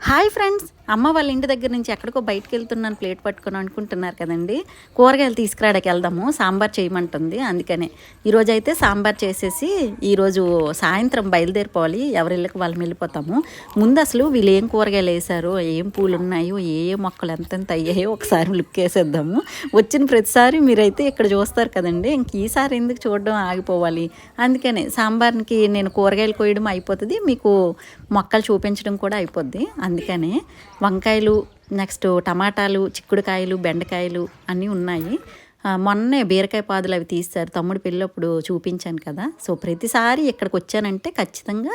Hi friends అమ్మ వాళ్ళ ఇంటి దగ్గర నుంచి ఎక్కడికో బయటకు వెళ్తున్నాను ప్లేట్ పట్టుకుని అనుకుంటున్నారు కదండి. కూరగాయలు తీసుకురాడకి వెళ్దాము సాంబార్ చేయమంటుంది అందుకనే. ఈరోజు అయితే సాంబార్ చేసేసి ఈరోజు సాయంత్రం బయలుదేరిపోవాలి ఎవరిళ్ళకి వాళ్ళం వెళ్ళిపోతాము. ముందు అసలు వీళ్ళు ఏం కూరగాయలు వేశారు ఏం పూలు ఉన్నాయో ఏ ఏ మొక్కలు ఎంతెంత అయ్యాయో ఒకసారి లుక్ వేసేద్దాము. వచ్చిన ప్రతిసారి మీరైతే ఇక్కడ చూస్తారు కదండి ఇంక ఈసారి ఎందుకు చూడడం ఆగిపోవాలి. అందుకనే సాంబార్కి నేను కూరగాయలు కోయడం అయిపోతుంది మీకు మొక్కలు చూపించడం కూడా అయిపోద్ది అందుకనే వంకాయలు నెక్స్ట్ టమాటాలు చిక్కుడుకాయలు బెండకాయలు అన్నీ ఉన్నాయి. మొన్నే బీరకాయ పాదులు అవి తీస్తారు తమ్ముడు పెళ్ళప్పుడు చూపించాను కదా. సో ప్రతిసారి ఇక్కడికి వచ్చానంటే ఖచ్చితంగా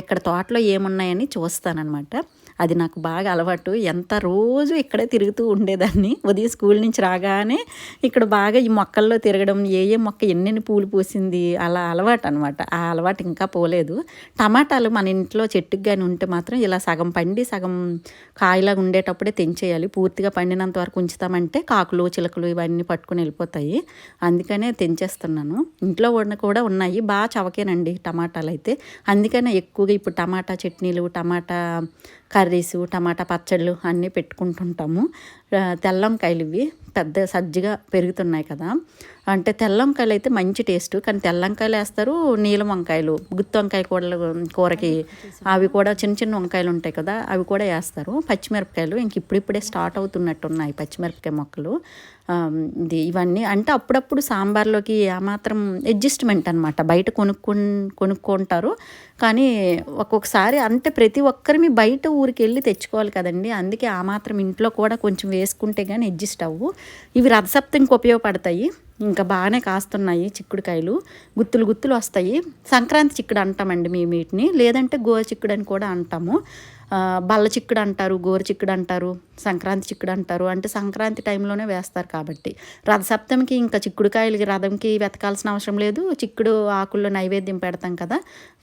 ఇక్కడ తోటలో ఏమున్నాయని చూస్తానన్నమాట. అది నాకు బాగా అలవాటు. ఎంత రోజు ఇక్కడే తిరుగుతూ ఉండేదాన్ని. ఉదయం స్కూల్ నుంచి రాగానే ఇక్కడ బాగా ఈ మొక్కల్లో తిరగడం ఏ ఏ మొక్క ఎన్నెన్ని పూలు పూసింది అలా అలవాటు అనమాట ఆ అలవాటు ఇంకా పోలేదు. టమాటాలు మన ఇంట్లో చెట్టుకు కానీ ఉంటే మాత్రం ఇలా సగం పండి సగం కాయలాగా ఉండేటప్పుడే తెంచేయాలి. పూర్తిగా పండినంత వరకు ఉంచుతామంటే కాకులు చిలకలు ఇవన్నీ పట్టుకుని వెళ్ళిపోతాయి. అందుకనే తెంచేస్తున్నాను. ఇంట్లో ఉన్న కూడా ఉన్నాయి. బాగా చవకేనండి టమాటాలు అయితే అందుకనే ఎక్కువగా ఇప్పుడు టమాటా చట్నీలు టమాటా కర్రీస్ టమాటా పచ్చళ్ళు అన్నీ పెట్టుకుంటుంటాము. తెల్లంకాయలు ఇవి పెద్ద సజ్జిగా పెరుగుతున్నాయి కదా. అంటే తెల్లంకాయలు అయితే మంచి టేస్ట్ కానీ తెల్లంకాయలు వేస్తారు నీలం వంకాయలు గుత్తి వంకాయ కూరలు కూరకి అవి కూడా చిన్న చిన్న వంకాయలు ఉంటాయి కదా అవి కూడా వేస్తారు. పచ్చిమిరపకాయలు ఇంక ఇప్పుడిప్పుడే స్టార్ట్ అవుతున్నట్టు ఉన్నాయి పచ్చిమిరపకాయ మొక్కలు. ఇది ఇవన్నీ అంటే అప్పుడప్పుడు సాంబార్లోకి ఆ మాత్రం అడ్జస్ట్మెంట్ అనమాట బయట కొనుక్కు కొనుక్కుంటారు. కానీ ఒక్కొక్కసారి అంటే ప్రతి ఒక్కరిమి బయట ఊరికి వెళ్ళి తెచ్చుకోవాలి కదండి. అందుకే ఆ మాత్రం ఇంట్లో కూడా కొంచెం వేసుకుంటే కానీ అడ్జస్ట్ అవ్వు ఇవి రథసప్తంకి ఉపయోగపడతాయి. ఇంకా బాగానే కాస్తున్నాయి చిక్కుడుకాయలు. గుత్తులు గుత్తులు వస్తాయి. సంక్రాంతి చిక్కుడు అంటామండి మేము వీటిని. లేదంటే గోవ చిక్కుడు అని కూడా అంటాము. బల్ల చిక్కుడు అంటారు గోరు చిక్కుడు అంటారు సంక్రాంతి చిక్కుడు అంటారు. అంటే సంక్రాంతి టైంలోనే వేస్తారు కాబట్టి. రథసప్తమికి ఇంకా చిక్కుడుకాయలకి రథంకి వెతకాల్సిన అవసరం లేదు. చిక్కుడు ఆకుల్లో నైవేద్యం పెడతాం కదా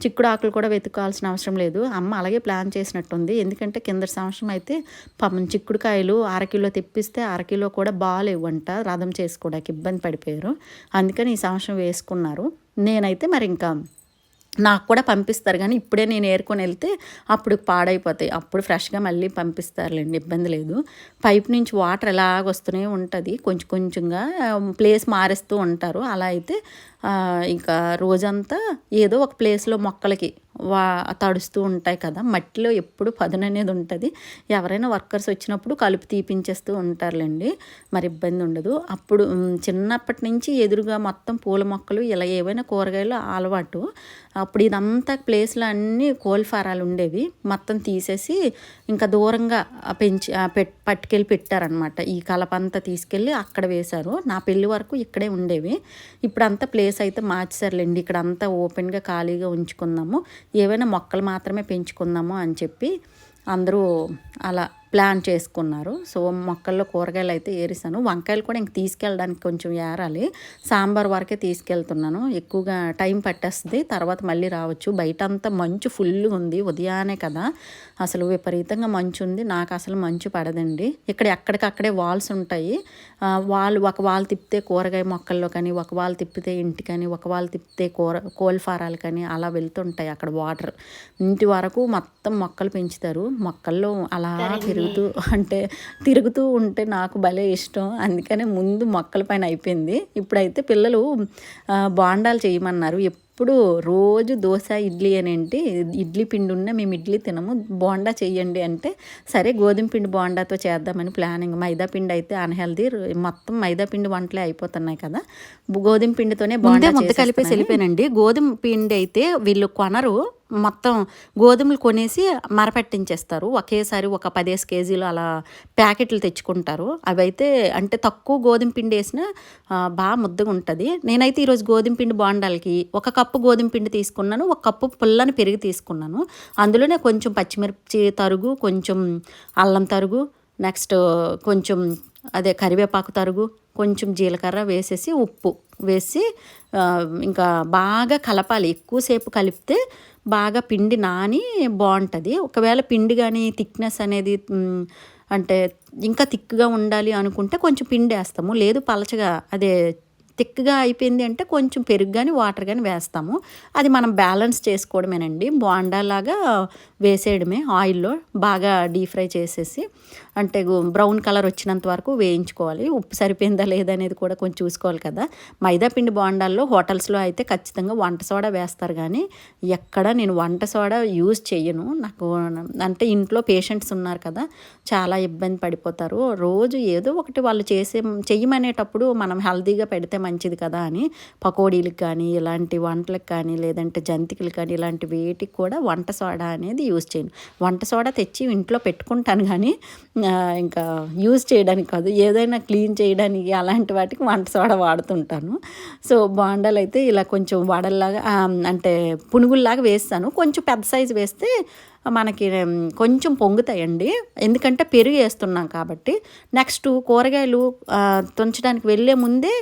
చిక్కుడు ఆకులు కూడా వెతుకాల్సిన అవసరం లేదు. అమ్మ అలాగే ప్లాన్ చేసినట్టుంది. ఎందుకంటే కింద సంవత్సరం అయితే పాపం చిక్కుడుకాయలు అరకిలో తెప్పిస్తే అరకిలో కూడా బాగాలేవు రథం చేసుకోవడానికి ఇబ్బంది పడిపోయారు. అందుకని ఈ సంవత్సరం వేసుకున్నారు. నేనైతే మరి ఇంకా నాకు కూడా పంపిస్తారు కానీ ఇప్పుడే నేను ఏరుకొని వెళ్తే అప్పుడు పాడైపోతాయి. అప్పుడు ఫ్రెష్గా మళ్ళీ పంపిస్తారులేండి ఇబ్బంది లేదు. పైప్ నుంచి వాటర్ ఎలాగ వస్తూనే ఉంటుంది. కొంచెం కొంచెంగా ప్లేస్ మారుస్తూ ఉంటారు. అలా అయితే ఇంకా రోజంతా ఏదో ఒక ప్లేస్లో మొక్కలకి వా తడుస్తూ ఉంటాయి కదా. మట్టిలో ఎప్పుడు పదును అనేది ఉంటుంది. ఎవరైనా వర్కర్స్ వచ్చినప్పుడు కలుపు తీపించేస్తూ ఉంటారులేండి. మరి ఇబ్బంది ఉండదు. అప్పుడు చిన్నప్పటి నుంచి ఎదురుగా మొత్తం పూల మొక్కలు ఇలా ఏవైనా కూరగాయలు అలవాటు. అప్పుడు ఇదంతా ప్లేస్లో అన్నీ కోల్ఫారాలు ఉండేవి. మొత్తం తీసేసి ఇంకా దూరంగా పెంచి పెట్ పట్టుకెళ్ళి పెట్టారనమాట ఈ కలపంతా తీసుకెళ్ళి అక్కడ వేశారు. నా పెళ్ళి వరకు ఇక్కడే ఉండేవి. ఇప్పుడు అంతా ప్లేస్ అయితే మార్చేసారులేండి ఇక్కడ అంతా ఓపెన్గా ఖాళీగా ఉంచుకుందాము ఏవైనా మొక్కలు మాత్రమే పెంచుకుందాము అని చెప్పి అందరూ అలా ప్లాన్ చేసుకున్నారు. సో మొక్కల్లో కూరగాయలు అయితే ఏరిసాను. వంకాయలు కూడా ఇంక తీసుకెళ్ళడానికి కొంచెం ఏరాలి. సాంబార్ వరకే తీసుకెళ్తున్నాను. ఎక్కువగా టైం పట్టేస్తుంది. తర్వాత మళ్ళీ రావచ్చు. బయట అంతా మంచు ఫుల్గా ఉంది. ఉదయానే కదా. అసలు విపరీతంగా మంచు ఉంది. నాకు అసలు మంచు పడదండి. ఇక్కడ ఎక్కడికక్కడే వాల్స్ ఉంటాయి. వాల్ ఒక వాల్ తిప్పితే కూరగాయ మొక్కల్లో కానీ ఒక వాల్ తిప్పితే ఇంటికని ఒక వాల్ తిప్పితే కూర కోల్ ఫారాలు కానీ అలా వెళ్తుంటాయి అక్కడ వాటర్. ఇంటి వరకు మొత్తం మొక్కలు పెంచుతారు. మొక్కల్లో అలా తిరుగుతూ అంటే తిరుగుతూ ఉంటే నాకు భలే ఇష్టం. అందుకనే ముందు మొక్కల పైన అయిపోయింది. ఇప్పుడైతే పిల్లలు బోండాలు చేయమన్నారు. ఎప్పుడు రోజు దోశ ఇడ్లీ అని ఏంటి ఇడ్లీ పిండి ఉన్న మేము ఇడ్లీ తినము. బోండా చెయ్యండి అంటే సరే గోధుమ పిండి బోండాతో చేద్దామని ప్లానింగ్. మైదా పిండి అయితే అన్హెల్దీ మొత్తం మైదా పిండి వంటలే అయిపోతున్నాయి కదా. గోధుమ పిండితోనే బోండా ముద్ద కలిపేసి వెళ్ళిపోయానండి. గోధుమ పిండి అయితే వీళ్ళు కొనరు. మొత్తం గోధుమలు కొనేసి మరపెట్టించేస్తారు. ఒకేసారి ఒక పదేసి కేజీలు అలా ప్యాకెట్లు తెచ్చుకుంటారు. అవి అయితే అంటే తక్కువ గోధుమ పిండి వేసినా బాగా ముద్దగా ఉంటుంది నేనైతే ఈరోజు గోధుమ పిండి బాండాలకి ఒక కప్పు గోధుమ పిండి తీసుకున్నాను. ఒక కప్పు పుల్లని పెరుగు తీసుకున్నాను. అందులోనే కొంచెం పచ్చిమిర్చి తరుగు కొంచెం అల్లం తరుగు నెక్స్ట్ కొంచెం అదే కరివేపాకు తరుగు కొంచెం జీలకర్ర వేసేసి ఉప్పు వేసి ఇంకా బాగా కలపాలి. ఎక్కువసేపు కలిపితే బాగా పిండి నాని బాగుంటుంది. ఒకవేళ పిండి కానీ థిక్నెస్ అనేది అంటే ఇంకా థిక్గా ఉండాలి అనుకుంటే కొంచెం పిండి వేస్తాము. లేదు పలచగా అదే థిక్గా అయిపోయింది అంటే కొంచెం పెరుగు కానీ వాటర్ కానీ వేస్తాము. అది మనం బ్యాలెన్స్ చేసుకోవడమేనండి. బోండాలాగా వేసేయడమే ఆయిల్లో బాగా డీప్ ఫ్రై చేసేసి. అంటే బ్రౌన్ కలర్ వచ్చినంత వరకు వేయించుకోవాలి. ఉప్పు సరిపోయిందా లేదా అనేది కూడా కొంచెం చూసుకోవాలి కదా. మైదా పిండి బోండాల్లో హోటల్స్లో అయితే ఖచ్చితంగా వంట సోడా వేస్తారు కానీ ఎక్కడ నేను వంట సోడా యూజ్ చేయను నాకు అంటే ఇంట్లో పేషెంట్స్ ఉన్నారు కదా చాలా ఇబ్బంది పడిపోతారు. రోజు ఏదో ఒకటి వాళ్ళు చేసే చెయ్యమనేటప్పుడు మనం హెల్తీగా పెడితే మంచిది కదా అని పకోడీలకు కానీ ఇలాంటి వంటలకు కానీ లేదంటే జంతికలు కానీ ఇలాంటి వేటికి కూడా వంట సోడా అనేది యూజ్ చేయను వంట సోడా తెచ్చి ఇంట్లో పెట్టుకుంటాను కానీ ఇంకా యూజ్ చేయడానికి కాదు ఏదైనా క్లీన్ చేయడానికి అలాంటి వాటికి వంట సోడా వాడుతుంటాను. సో బాండాలు అయితే ఇలా కొంచెం వడల్లాగా అంటే పునుగుల్లాగా వేస్తాను. కొంచెం పెద్ద సైజు వేస్తే మనకి కొంచెం పొంగుతాయండి. ఎందుకంటే పెరుగు వేస్తున్నాం కాబట్టి. నెక్స్ట్ కూరగాయలు తుంచడానికి వెళ్ళే ముందే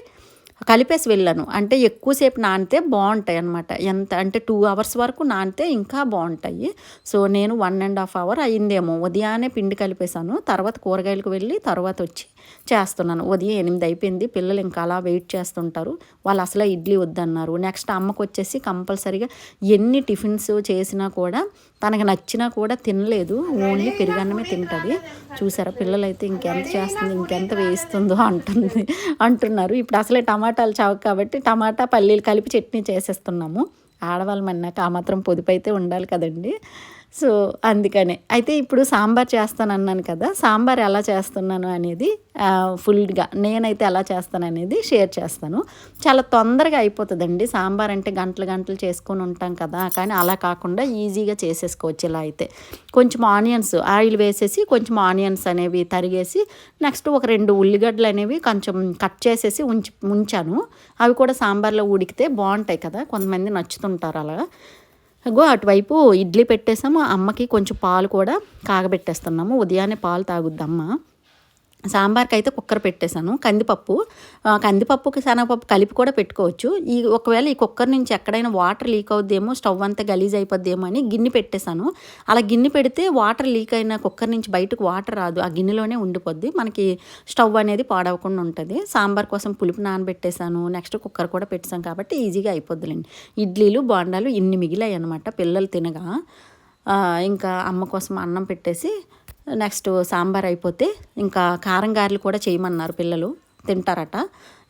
కలిపేసి వెళ్ళాను. అంటే ఎక్కువసేపు నానితే బాగుంటాయి అనమాట ఎంత అంటే టూ అవర్స్ వరకు నానితే ఇంకా బాగుంటాయి. సో నేను వన్ అండ్ హాఫ్ అవర్ అయిందేమో ఉదయాన్నే పిండి కలిపేశాను. తర్వాత కూరగాయలకు వెళ్ళి తర్వాత వచ్చి చేస్తున్నాను. ఉదయం ఎనిమిది అయిపోయింది. పిల్లలు ఇంకా అలా వెయిట్ చేస్తుంటారు. వాళ్ళు అసలు ఇడ్లీ వద్దన్నారు. నెక్స్ట్ అమ్మకు వచ్చేసి కంపల్సరీగా ఎన్ని టిఫిన్స్ చేసినా కూడా తనకు నచ్చినా కూడా తినలేదు. ఓన్లీ పెరుగన్నమే తింటుంది. చూసారా? పిల్లలు అయితే ఇంకెంత చేస్తుంది ఇంకెంత వేస్తుందో అంటుంది అంటున్నారు. ఇప్పుడు అసలే టమాటాలు చావు కాబట్టి టమాటా పల్లీలు కలిపి చట్నీ చేసేస్తున్నాము. ఆడవాళ్ళం అన్నాక ఆ మాత్రం పొదుపు అయితే ఉండాలి కదండి. సో అందుకనే. అయితే ఇప్పుడు సాంబార్ చేస్తాను అన్నాను కదా సాంబార్ ఎలా చేస్తున్నాను అనేది ఫుల్గా నేనైతే ఎలా చేస్తాను అనేది షేర్ చేస్తాను. చాలా తొందరగా అయిపోతుందండి. సాంబార్ అంటే గంటలు గంటలు చేసుకొని ఉంటాం కదా కానీ అలా కాకుండా ఈజీగా చేసేసుకోవచ్చు ఇలా అయితే. కొంచెం ఆనియన్స్ ఆయిల్ వేసేసి కొంచెం ఆనియన్స్ అనేవి తరిగేసి నెక్స్ట్ ఒక రెండు ఉల్లిగడ్డలు అనేవి కొంచెం కట్ చేసేసి ఉంచి ఉంచాను. అవి కూడా సాంబార్లో ఉడికితే బాగుంటాయి కదా కొంతమంది నచ్చుతుంటారు అలా. అగో అటువైపు ఇడ్లీ పెట్టేసాము అమ్మకి కొంచెం పాలు కూడా కాగబెట్టేస్తున్నాము. ఉదయాన్నే పాలు తాగుద్ది సాంబార్కి అయితే కుక్కర్ పెట్టేశాను కందిపప్పు. కందిపప్పుకి శనగపప్పు కలిపి కూడా పెట్టుకోవచ్చు. ఈ ఒకవేళ ఈ కుక్కర్ నుంచి ఎక్కడైనా వాటర్ లీక్ అవుద్దేమో స్టవ్ అంతా గలీజ్ అయిపోద్దేమో అని గిన్నె పెట్టేశాను. అలా గిన్నె పెడితే వాటర్ లీక్ అయిన కుక్కర్ నుంచి బయటకు వాటర్ రాదు. ఆ గిన్నెలోనే ఉండిపోద్ది. మనకి స్టవ్ అనేది పాడవకుండా ఉంటుంది. సాంబార్ కోసం పులుపు నానబెట్టేశాను. నెక్స్ట్ కుక్కర్ కూడా పెట్టేశాను కాబట్టి ఈజీగా అయిపోద్దులేండి. ఇడ్లీలు బోండాలు ఇన్ని మిగిలాయి అనమాట పిల్లలు తినగా. ఇంకా అమ్మ కోసం అన్నం పెట్టేసి నెక్స్ట్ సాంబార్ అయిపోతే ఇంకా కారం గారెలు కూడా చేయమన్నారు పిల్లలు. తింటారట.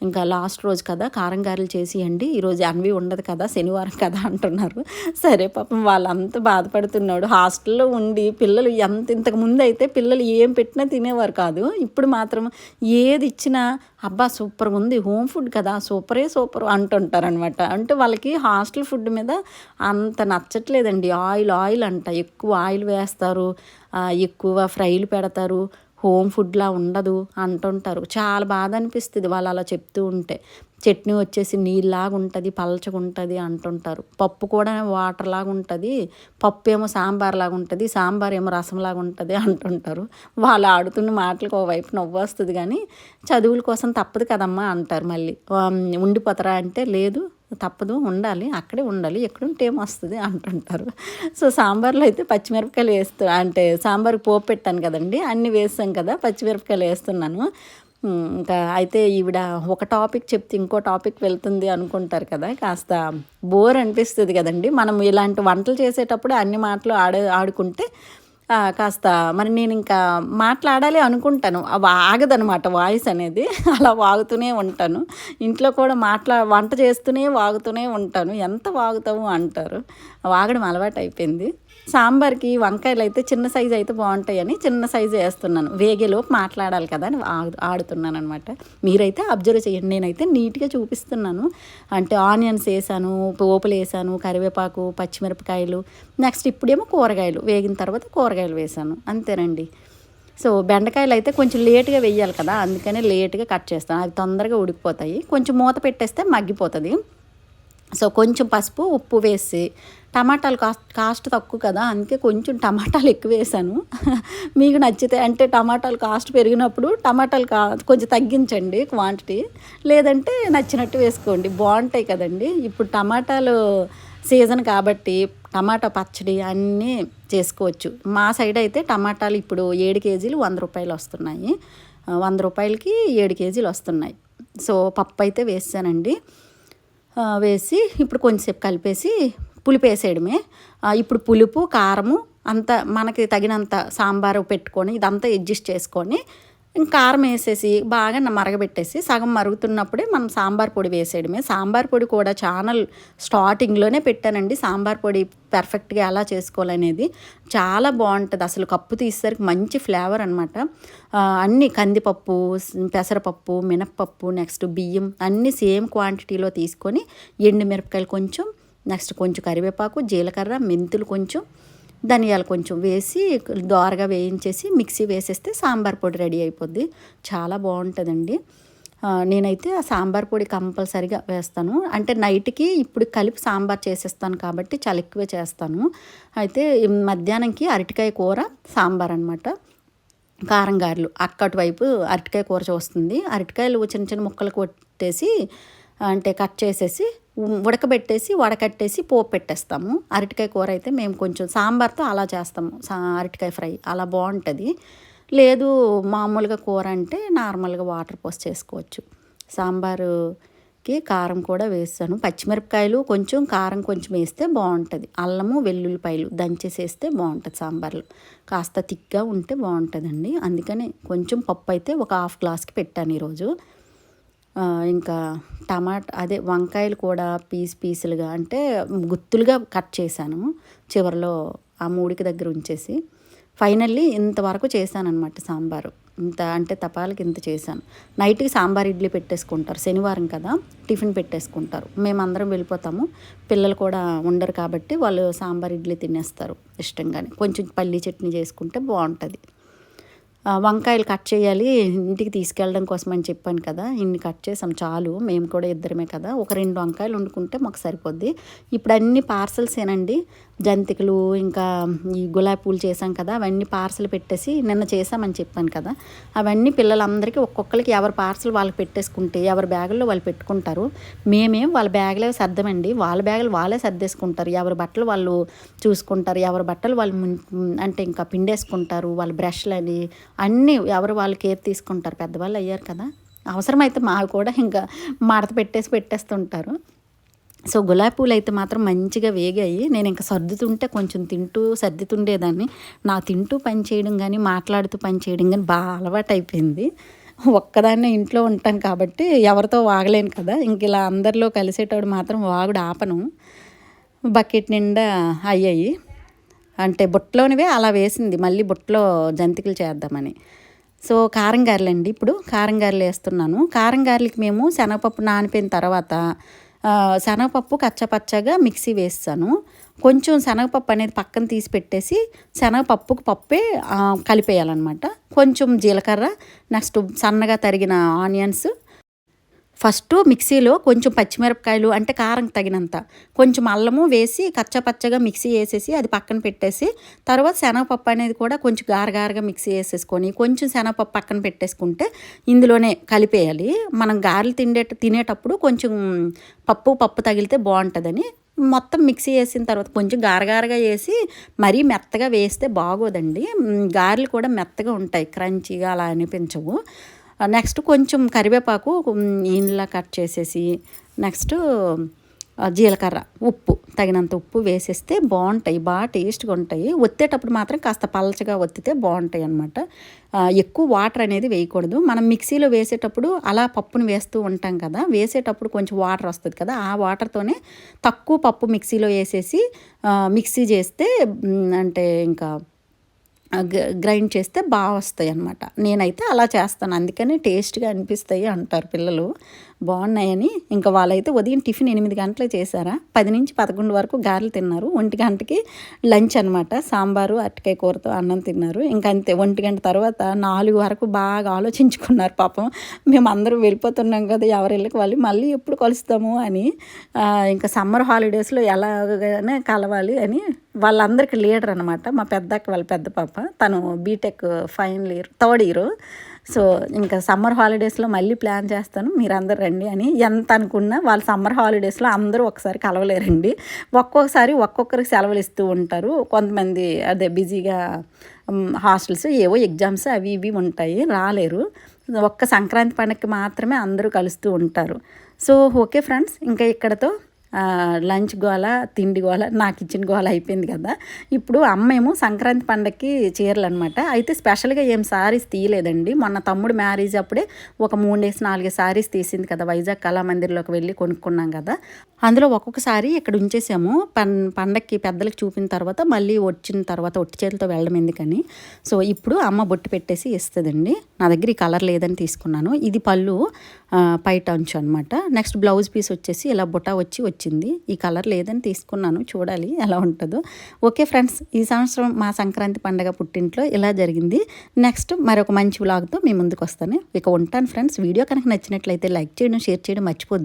ఇంకా లాస్ట్ రోజు కదా కారం గారెలు చేసియండి. ఈరోజు అన్వి ఉండదు కదా శనివారం కదా అంటున్నారు. సరే పాపం వాళ్ళంతా బాధపడుతున్నాడు. హాస్టల్లో ఉండి పిల్లలు ఎంత ఇంతకు ముందు అయితే పిల్లలు ఏం పెట్టినా తినేవారు కాదు. ఇప్పుడు మాత్రం ఏది ఇచ్చినా అబ్బా సూపర్ ఉంది హోమ్ ఫుడ్ కదా సూపరే సూపర్ అంటుంటారనమాట అంటే వాళ్ళకి హాస్టల్ ఫుడ్ మీద అంత నచ్చట్లేదండి. ఆయిల్ ఆయిల్ అంట. ఎక్కువ ఆయిల్ వేస్తారు ఎక్కువ ఫ్రైలు పెడతారు. హోమ్ ఫుడ్లా ఉండదు అంటుంటారు. చాలా బాధ అనిపిస్తుంది వాళ్ళు అలా చెప్తూ ఉంటే. చట్నీ వచ్చేసి నీళ్ళలాగా ఉంటుంది పలచగా ఉంటుంది అంటుంటారు. పప్పు కూడా వాటర్ లాగా ఉంటుంది పప్పు ఏమో సాంబార్ లాగా ఉంటుంది సాంబార్ ఏమో రసంలాగా ఉంటుంది అంటుంటారు. వాళ్ళు ఆడుతున్న మాటలకు ఒకవైపు నవ్వు వస్తుంది కానీ చదువుల కోసం తప్పదు కదమ్మా అంటారు మళ్ళీ. ఉండిపోతారా అంటే లేదు. తప్పదు ఉండాలి అక్కడే ఉండాలి ఎక్కడుంటే ఏం వస్తుంది అంటుంటారు. సో సాంబార్లో అయితే పచ్చిమిరపకాయలు వేస్తు అంటే సాంబార్ పోపు పెట్టాను కదండి అన్నీ వేస్తాం కదా పచ్చిమిరపకాయలు వేస్తున్నాను. ఇంకా అయితే ఈవిడ ఒక టాపిక్ చెప్తే ఇంకో టాపిక్ వెళ్తుంది అనుకుంటారు కదా కాస్త బోర్ అనిపిస్తుంది కదండి. మనం ఇలాంటి వంటలు చేసేటప్పుడు అన్ని మాటలు ఆడ ఆడుకుంటే కాస్త మరి నేను ఇంకా మాట్లాడాలి అనుకుంటాను. అవి ఆగదనమాట వాయిస్ అనేది. అలా వాగుతూనే ఉంటాను. ఇంట్లో కూడా మాట్లా వంట చేస్తూనే వాగుతూనే ఉంటాను. ఎంత వాగుతావు అంటారు. వాగడం అలవాటు అయిపోయింది సాంబార్కి వంకాయలు అయితే చిన్న సైజు అయితే బాగుంటాయని చిన్న సైజు వేస్తున్నాను. వేగేలోపు మాట్లాడాలి కదా అని ఆడుతున్నాను అనమాట మీరైతే అబ్జర్వ్ చేయండి. నేనైతే నీట్గా చూపిస్తున్నాను. అంటే ఆనియన్స్ వేసాను పోపులు వేసాను కరివేపాకు పచ్చిమిరపకాయలు నెక్స్ట్ ఇప్పుడేమో కూరగాయలు. వేగిన తర్వాత కూరగాయలు వేసాను. అంతేనండి. సో బెండకాయలు అయితే కొంచెం లేట్గా వేయాలి కదా అందుకనే లేట్గా కట్ చేస్తాను. అవి తొందరగా ఉడికిపోతాయి. కొంచెం మూత పెట్టేస్తే మగ్గిపోతుంది. సో కొంచెం పసుపు ఉప్పు వేసి టమాటాలు కాస్ట్ కాస్ట్ తక్కువ కదా అందుకే కొంచెం టమాటాలు ఎక్కువ వేసాను. మీకు నచ్చితే అంటే టమాటాలు కాస్ట్ పెరిగినప్పుడు టమాటాలు కా కొంచెం తగ్గించండి క్వాంటిటీ. లేదంటే నచ్చినట్టు వేసుకోండి. బాగుంటాయి కదండి. ఇప్పుడు టమాటాలు సీజన్ కాబట్టి టమాటా పచ్చడి అన్నీ చేసుకోవచ్చు. మా సైడ్ అయితే టమాటాలు ఇప్పుడు ఏడు కేజీలు వంద రూపాయలు వస్తున్నాయి. వంద రూపాయలకి ఏడు కేజీలు వస్తున్నాయి. సో పప్పు అయితే వేసానండి. వేసి ఇప్పుడు కొంచెంసేపు కలిపేసి పులుపు వేసేయడమే. ఇప్పుడు పులుపు కారము అంత మనకి తగినంత సాంబారు పెట్టుకొని ఇదంతా అడ్జస్ట్ చేసుకొని కారం వేసేసి బాగా మరగబెట్టేసి సగం మరుగుతున్నప్పుడే మనం సాంబార్ పొడి వేసేయడమే. సాంబార్ పొడి కూడా ఛానల్ స్టార్టింగ్లోనే పెట్టానండి. సాంబార్ పొడి పర్ఫెక్ట్గా ఎలా చేసుకోవాలనేది చాలా బాగుంటుంది. అసలు కప్పు తీసేసరికి మంచి ఫ్లేవర్ అనమాట అన్ని కందిపప్పు పెసరపప్పు మినప్పప్పు నెక్స్ట్ బియ్యం అన్నీ సేమ్ క్వాంటిటీలో తీసుకొని ఎండు మిరపకాయలు కొంచెం నెక్స్ట్ కొంచెం కరివేపాకు జీలకర్ర మెంతులు కొంచెం ధనియాలు కొంచెం వేసి దోరగా వేయించేసి మిక్సీ వేసేస్తే సాంబార్ పొడి రెడీ అయిపోద్ది. చాలా బాగుంటుందండి. నేనైతే ఆ సాంబార్ పొడి కంపల్సరిగా వేస్తాను. అంటే నైట్కి ఇప్పుడు కలిపి సాంబార్ చేసేస్తాను కాబట్టి చాలా ఎక్కువే చేస్తాను. అయితే మధ్యాహ్నంకి అరటికాయ కూర సాంబార్ అనమాట కారం గారెలు అక్కటి వైపు అరటికాయ కూర చూస్తుంది. అరటికాయలు చిన్న చిన్న ముక్కలు కొట్టేసి అంటే కట్ చేసేసి ఉడకబెట్టేసి వడకట్టేసి పోపు పెట్టేస్తాము. అరటికాయ కూర అయితే మేము కొంచెం సాంబార్తో అలా చేస్తాము. సా అరటికాయ ఫ్రై అలా బాగుంటుంది. లేదు మామూలుగా కూర అంటే నార్మల్గా వాటర్ పోసి చేసుకోవచ్చు. సాంబారుకి కారం కూడా వేస్తాను. పచ్చిమిరపకాయలు కొంచెం కారం కొంచెం వేస్తే బాగుంటుంది. అల్లము వెల్లుల్లిపాయలు దంచేసి వేస్తే బాగుంటుంది సాంబార్లో. కాస్త తిక్గా ఉంటే బాగుంటుందండి. అందుకని కొంచెం పప్పు అయితే ఒక హాఫ్ గ్లాస్కి పెట్టాను ఈరోజు. ఇంకా టమాటా అదే వంకాయలు కూడా పీస్ పీసులుగా అంటే గుత్తులుగా కట్ చేశాను. చివరిలో ఆ మూడికి దగ్గర ఉంచేసి. ఫైనల్లీ ఇంతవరకు చేశానన్నమాట సాంబారు. ఇంత అంటే తపాలకి ఇంత చేశాను. నైట్కి సాంబార్ ఇడ్లీ పెట్టేసుకుంటారు. శనివారం కదా టిఫిన్ పెట్టేసుకుంటారు. మేమందరం వెళ్ళిపోతాము. పిల్లలు కూడా ఉండరు కాబట్టి వాళ్ళు సాంబార్ ఇడ్లీ తినేస్తారు ఇష్టంగానే. కొంచెం పల్లీ చట్నీ చేసుకుంటే బాగుంటుంది. వంకాయలు కట్ చేయాలి ఇంటికి తీసుకెళ్ళడం కోసం అని చెప్పాను కదా ఇన్ని కట్ చేసాం చాలు మేము కూడా ఇద్దరమే కదా ఒక రెండు వంకాయలు వండుకుంటే మాకు సరిపోద్ది. ఇప్పుడు అన్ని పార్సల్సేనండి జంతికలు ఇంకా ఈ గులాబీ పూలు చేసాం కదా అవన్నీ పార్సల్ పెట్టేసి నిన్న చేసామని చెప్పాను కదా. అవన్నీ పిల్లలందరికీ ఒక్కొక్కరికి ఎవరి పార్సల్ వాళ్ళకి పెట్టేసుకుంటే ఎవరి బ్యాగుల్లో వాళ్ళు పెట్టుకుంటారు. మేమేం వాళ్ళ బ్యాగులే సర్దమండి. వాళ్ళ బ్యాగులు వాళ్ళే సర్దేసుకుంటారు. ఎవరి బట్టలు వాళ్ళు చూసుకుంటారు. ఎవరి బట్టలు వాళ్ళు అంటే ఇంకా పిండేసుకుంటారు. వాళ్ళ బ్రష్లు అని అన్నీ ఎవరు వాళ్ళు కేర్ తీసుకుంటారు. పెద్దవాళ్ళు అయ్యారు కదా. అవసరమైతే మావి కూడా ఇంకా మడత పెట్టేసి పెట్టేస్తుంటారు. సో గులాబీ పూలు అయితే మాత్రం మంచిగా వేగాయి. నేను ఇంకా సర్దుతుంటే కొంచెం తింటూ సర్దుతుండేదాన్ని. నా తింటూ పని చేయడం కానీ మాట్లాడుతూ పని చేయడం కానీ బాగా అలవాటు అయిపోయింది ఒక్కదాన్నే ఇంట్లో ఉంటాను కాబట్టి ఎవరితో వాగలేను కదా. ఇంక ఇలా అందరిలో కలిసేటప్పుడు మాత్రం వాగుడు ఆపను. బకెట్ నిండా అయ్యాయి. అంటే బుట్టలోనివే అలా వేసింది. మళ్ళీ బుట్టలో జంతికలు చేద్దామని. సో కారం గారెలండి ఇప్పుడు. కారం గారెలు వేస్తున్నాను. కారం గారెలకి మేము శనగపప్పు నానిపోయిన తర్వాత శనగపప్పు కచ్చపచ్చగా మిక్సీ వేస్తాను. కొంచెం శనగపప్పు అనేది పక్కన తీసి పెట్టేసి శనగపప్పుకు పప్పే కలిపేయాలన్నమాట. కొంచెం జీలకర్ర నెక్స్ట్ సన్నగా తరిగిన ఆనియన్స్ ఫస్ట్ మిక్సీలో కొంచెం పచ్చిమిరపకాయలు అంటే కారం తగినంత. కొంచెం అల్లము వేసి కచ్చపచ్చగా మిక్సీ వేసేసి అది పక్కన పెట్టేసి తర్వాత శనగపప్పు అనేది కూడా కొంచెం గారగారగా మిక్సీ వేసేసుకొని కొంచెం శనగపప్పు పక్కన పెట్టేసుకుంటే ఇందులోనే కలిపేయాలి. మనం గారెలు తిండే తినేటప్పుడు కొంచెం పప్పు పప్పు తగిలితే బాగుంటుందని మొత్తం మిక్సీ వేసిన తర్వాత కొంచెం గారగారగా వేసి మరీ మెత్తగా వేస్తే బాగోదండి. గారెలు కూడా మెత్తగా ఉంటాయి క్రంచీగా అలా అనిపించవు. నెక్స్ట్ కొంచెం కరివేపాకు ఇండ్లా కట్ చేసేసి నెక్స్ట్ జీలకర్ర ఉప్పు తగినంత ఉప్పు వేసేస్తే బాగుంటాయి బాగా టేస్ట్గా ఉంటాయి. ఒత్తేటప్పుడు మాత్రం కాస్త పలచగా ఒత్తితే బాగుంటాయి అనమాట ఎక్కువ వాటర్ అనేది వేయకూడదు. మనం మిక్సీలో వేసేటప్పుడు అలా పప్పును వేస్తూ ఉంటాం కదా వేసేటప్పుడు కొంచెం వాటర్ వస్తుంది కదా ఆ వాటర్తోనే తక్కువ పప్పు మిక్సీలో వేసేసి మిక్సీ చేస్తే అంటే ఇంకా గ్రైండ్ చేస్తే బాగా వస్తాయి అన్నమాట. నేనైతే అలా చేస్తాను. అందుకని టేస్ట్గా అనిపిస్తాయి అంటారు పిల్లలు. బాగున్నాయని. ఇంకా వాళ్ళైతే ఉదయం టిఫిన్ ఎనిమిది గంటలు చేశారా? పది నుంచి పదకొండు వరకు గారెలు తిన్నారు. ఒంటి గంటకి లంచ్ అనమాట సాంబారు అరటికాయ కూరతో అన్నం తిన్నారు. ఇంకా అంతే. ఒంటి గంట తర్వాత నాలుగు వరకు బాగా ఆలోచించుకున్నారు పాపం. మేము అందరూ వెళ్ళిపోతున్నాం కదా ఎవరి ఇళ్ళకి వాళ్ళు మళ్ళీ ఎప్పుడు కలుస్తాము అని. ఇంకా సమ్మర్ హాలిడేస్లో ఎలాగనే కలవాలి అని వాళ్ళందరికీ లీడర్ అనమాట మా పెద్దక్క వాళ్ళ పెద్ద పాప. తను B Tech final year third year. So ఇంకా సమ్మర్ హాలిడేస్లో మళ్ళీ ప్లాన్ చేస్తాను. మీరందరూ రండి అని ఎంత అనుకున్నా వాళ్ళు సమ్మర్ హాలిడేస్లో అందరూ ఒకసారి కలవలేరండి. ఒక్కొక్కసారి ఒక్కొక్కరికి సెలవులు ఇస్తూ ఉంటారు. కొంతమంది అదే బిజీగా హాస్టల్స్ ఏవో ఎగ్జామ్స్ అవి ఇవి ఉంటాయి. రాలేరు. ఒక్క సంక్రాంతి పండుగకి మాత్రమే అందరూ కలుస్తూ ఉంటారు. So okay friends. ఇంకా ఇక్కడతో లంచ్ గోల తిండి గోల నాకు ఇచ్చిన గోల అయిపోయింది కదా. ఇప్పుడు అమ్మేమో సంక్రాంతి పండగకి చీరలు అనమాట అయితే స్పెషల్గా ఏం సారీస్ తీయలేదండి. మొన్న తమ్ముడు మ్యారేజ్ అప్పుడే ఒక మూడేసి నాలుగు సారీస్ తీసింది కదా. వైజాగ్ కళామందిర్లోకి వెళ్ళి కొనుక్కున్నాం కదా. అందులో ఒక్కొక్కసారి ఇక్కడ ఉంచేసాము. పన్ పండక్కి పెద్దలకు చూపిన తర్వాత మళ్ళీ వచ్చిన తర్వాత ఒట్టి చేతులతో వెళ్ళడం ఎందుకని. సో ఇప్పుడు అమ్మ బొట్టు పెట్టేసి ఇస్తుందండి. నా దగ్గర ఈ కలర్ లేదని తీసుకున్నాను. ఇది పళ్ళు పైట అంచు అనమాట నెక్స్ట్ బ్లౌజ్ పీస్ వచ్చేసి ఇలా బుట్ట వచ్చి వచ్చి వచ్చింది. ఈ కలర్ లేదని తీసుకున్నాను. చూడాలి ఎలా ఉంటుందో. ఓకే ఫ్రెండ్స్ ఈ సంవత్సరం మా సంక్రాంతి పండగ పుట్టింట్లో ఇలా జరిగింది. నెక్స్ట్ మరొక మంచి వ్లాగ్తో మీ ముందుకు వస్తాను. ఇక ఉంటాను ఫ్రెండ్స్. వీడియో కనుక నచ్చినట్లయితే లైక్ చేయడం షేర్ చేయడం మర్చిపోద్ది.